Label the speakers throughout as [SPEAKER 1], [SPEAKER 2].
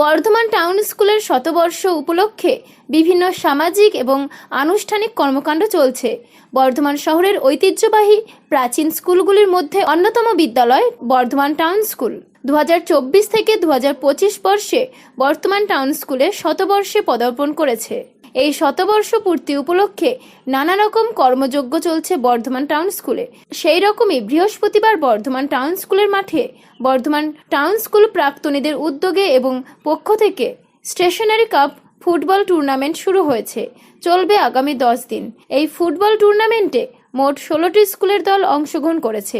[SPEAKER 1] Bardhaman town স্কুলের শতবর্ষ উপলক্ষে বিভিন্ন সামাজিক এবং আনুষ্ঠানিক কর্মকাণ্ড চলছে। বর্ধমান শহরের ঐতিহ্যবাহী প্রাচীন স্কুলগুলির মধ্যে অন্যতম বিদ্যালয় বর্ধমান টাউন স্কুল। দু হাজার চব্বিশ থেকে দু হাজার পঁচিশ বর্ষে বর্তমান টাউন স্কুলে শতবর্ষে পদার্পণ করেছে। এই শতবর্ষ পূর্তি উপলক্ষে নানা রকম কর্মযজ্ঞ চলছে বর্ধমান টাউন স্কুলে। সেই রকমই বৃহস্পতিবার বর্ধমান টাউন স্কুলের মাঠে বর্ধমান টাউন স্কুল প্রাক্তনীদের উদ্যোগে এবং পক্ষ থেকে স্টেশনারি কাপ ফুটবল টুর্নামেন্ট শুরু হয়েছে। চলবে আগামী দশ দিন। এই ফুটবল টুর্নামেন্টে মোট ষোলোটি স্কুলের দল অংশগ্রহণ করেছে।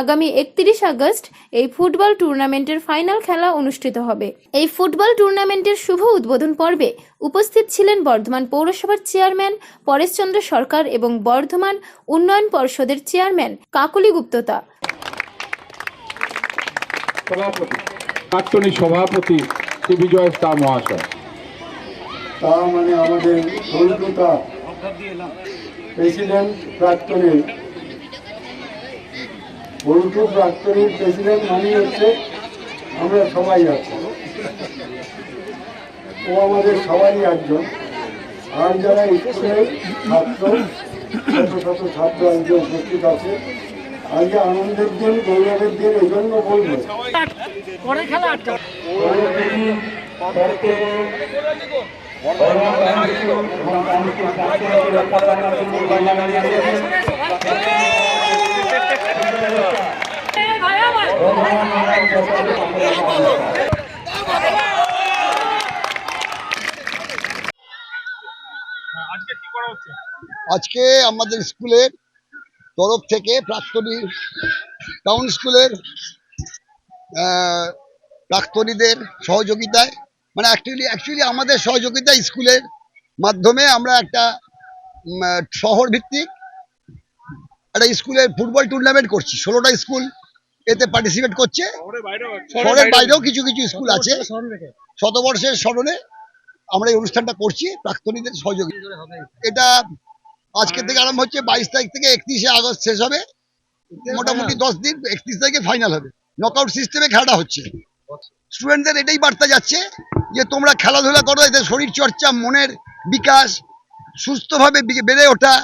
[SPEAKER 1] আগামী একত্রিশ আগস্ট এই ফুটবল টুর্নামেন্টের ফাইনাল খেলা অনুষ্ঠিত হবে। এই ফুটবল টুর্নামেন্টের শুভ উদ্বোধন পর্বে উপস্থিত ছিলেন বর্ধমান পৌরসভার চেয়ারম্যান পরেশচন্দ্র সরকার এবং বর্ধমান উন্নয়ন পর্ষদের চেয়ারম্যান কাকলি গুপ্ততা।
[SPEAKER 2] সভাপতি প্রাক্তনী সভাপতি শ্রী বিজয় মহাশয়।
[SPEAKER 3] তা মানে আমাদের কলকাতা প্রেসিডেন্ট প্রাক্তনী বল্টু প্রাক্তনীর প্রেসিডেন্ট মানে হচ্ছে আমরা সবাই আছি। ও আমাদের সবারই একজন। আর যারা স্কুলের ছাত্র শত শত ছাত্র আজকে উপস্থিত আছে। আজকে আনন্দের দিন গৌরবের দিন এই জন্য বলব
[SPEAKER 4] আজকে আমাদের স্কুলের তরফ থেকে প্রাক্তনী টাউন স্কুলের প্রাক্তনীদের সহযোগিতায় মানে অ্যাকচুয়ালি অ্যাকচুয়ালি আমাদের সহযোগিতা স্কুলের মাধ্যমে আমরা একটা শহর ভিত্তিক একটা স্কুলের ফুটবল টুর্নামেন্ট করছি। ষোলোটা স্কুল এতে পার্টিসিপেট করছে। শহরের বাইরেও কিছু কিছু স্কুল আছে। শতবর্ষের স্মরণে আমরা এই অনুষ্ঠানটা করছি প্রাক্তনীদের সহযোগিতা। এটা আজকে থেকে আরম্ভ হচ্ছে বাইশ তারিখ থেকে একত্রিশে আগস্ট শেষ হবে। মোটামুটি দশ দিন একত্রিশ তারিখে ফাইনাল হবে। নকআউট সিস্টেমে খেলাটা হচ্ছে। স্টুডেন্টদের এটাই বার্তা যাচ্ছে যে তোমরা খেলাধুলা করো এতে শরীর চর্চা মনের বিকাশ সুস্থভাবে বেড়ে ওঠা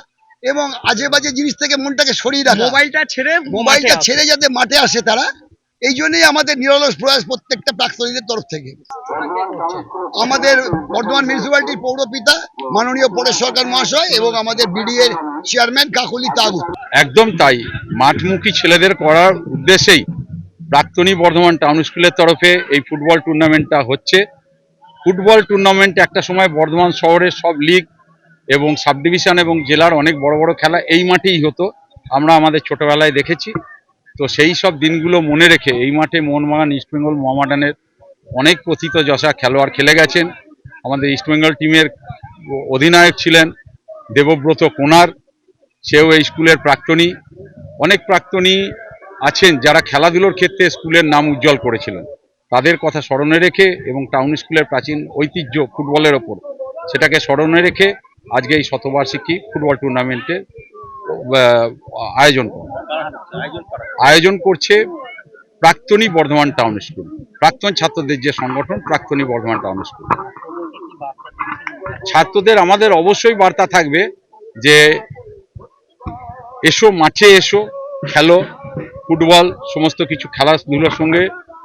[SPEAKER 4] এবং আজে বাজে জিনিস থেকে মনটাকে সরিয়ে রাখা।
[SPEAKER 5] মোবাইলটা ছেড়ে
[SPEAKER 4] মোবাইলটা ছেড়ে যাতে মাঠে আসে তারা এই জন্যই আমাদের নিরলস প্রয়াস প্রত্যেকটা প্রাক্তনীদের তরফ থেকে। আমাদের বর্ধমান মিউনিসিপ্যালিটির পৌরপিতা মাননীয় পরেশ সরকার মহাশয় এবং আমাদের বিডিএর চেয়ারম্যান কাকুলি তাগু
[SPEAKER 2] একদম তাই। মাঠমুখী ছেলেদের করার উদ্দেশ্যেই প্রাক্তনী বর্ধমান টাউন স্কুলের তরফে এই ফুটবল টুর্নামেন্টটা হচ্ছে। ফুটবল টুর্নামেন্ট একটা সময় বর্ধমান শহরের সব লিগ এবং সাব ডিভিশন এবং জেলার অনেক বড় বড় খেলা এই মাঠেই হতো, আমরা আমাদের ছোটবেলায় দেখেছি। তো সেই সব দিনগুলো মনে রেখে এই মাঠে মোহনবাগান ইস্টবেঙ্গল মোহামেডানের অনেক কথিত যশা খেলোয়াড় খেলে গেছেন। আমাদের ইস্টবেঙ্গল টিমের অধিনায়ক ছিলেন দেবব্রত কোনার, সেও এই স্কুলের প্রাক্তনী। অনেক প্রাক্তনী আছেন যারা খেলাধুলোর ক্ষেত্রে স্কুলের নাম উজ্জ্বল করেছিলেন। তাদের কথা স্মরণে রেখে এবং টাউন স্কুলের প্রাচীন ঐতিহ্য ফুটবলের ওপর সেটাকে স্মরণে রেখে আজকে এই শতবার্ষিকী ফুটবল টুর্নামেন্টের আহ, আয়োজন আয়োজন করছে প্রাক্তনী বর্ধমান টাউন স্কুল। প্রাক্তন ছাত্রদের যে সংগঠন প্রাক্তনী বর্ধমান টাউন স্কুল। ছাত্রদের আমাদের অবশ্যই বার্তা থাকবে যে এসো মাঠে এসো খেলো। ফুটবল, সমস্ত কিছু খেলাধুলোর সঙ্গে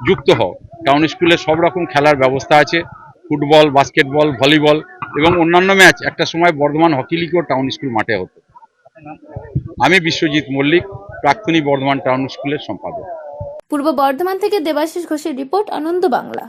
[SPEAKER 2] যুক্ত হও। টাউন স্কুলে সব রকম খেলার ব্যবস্থা আছে। ফুটবল বাস্কেটবল ভলিবল এবং অন্যান্য ম্যাচ একটা সময় বর্ধমান হকি লিগও টাউন স্কুল মাঠে হতো। আমি বিশ্বজিৎ মল্লিক, প্রাক্তনী বর্ধমান টাউন স্কুলের সম্পাদক।
[SPEAKER 1] পূর্ব বর্ধমান থেকে দেবাশিস ঘোষের রিপোর্ট, আনন্দ বাংলা।